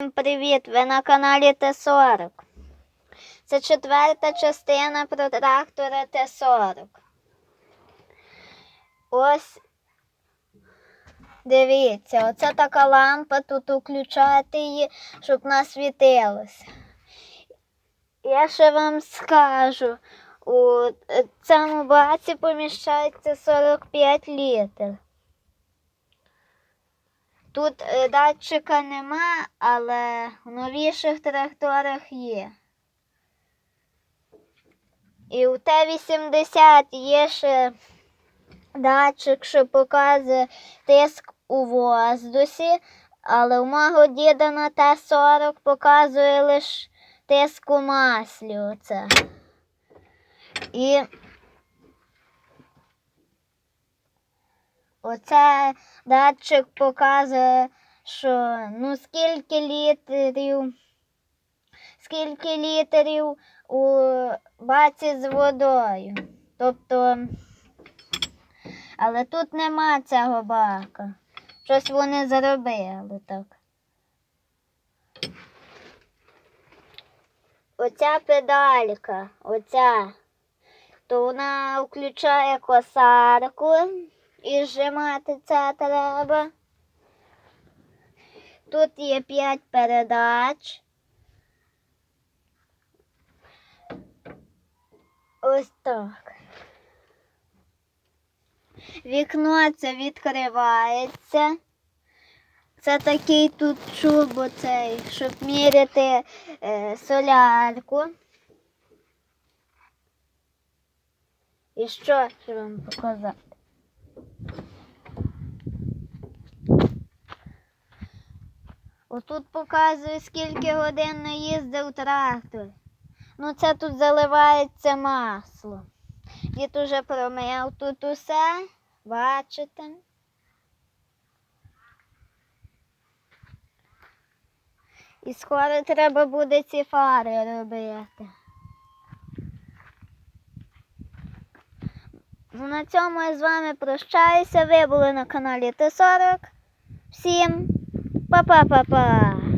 Всім Привіт! Ви на каналі Т-40. Це четверта частина про трактора Т-40. Ось дивіться, оце така лампа, тут включати її, щоб вона світилася. Я ще вам скажу, у цьому баці поміщається 45 літрів. Тут е, датчика нема, але в новіших тракторах є. І у Т-80 є ще датчик, що показує тиск у воздусі, але у мого діда на Т-40 показує лише тиск у маслі. Оце. І Оце датчик показує, що ну скільки літрів, скільки літрів у баці з водою. Тобто, але тут нема цього бака. Щось вони заробили так. Оця педалька, оця, то вона включає косарку. І зжимати це треба. Тут є п'ять передач. Ось так. Вікно це відкривається. Це такий тут чуб оцей, щоб міряти е, солярку. І що ще вам показати? Отут показує, скільки годин наїздив трактор. Ну, це тут заливається масло. Дід уже промив тут усе, бачите. І скоро треба буде ці фари робити. Ну, на цьому я з вами прощаюся. Ви були на каналі Т40. Всім 爸爸爸爸。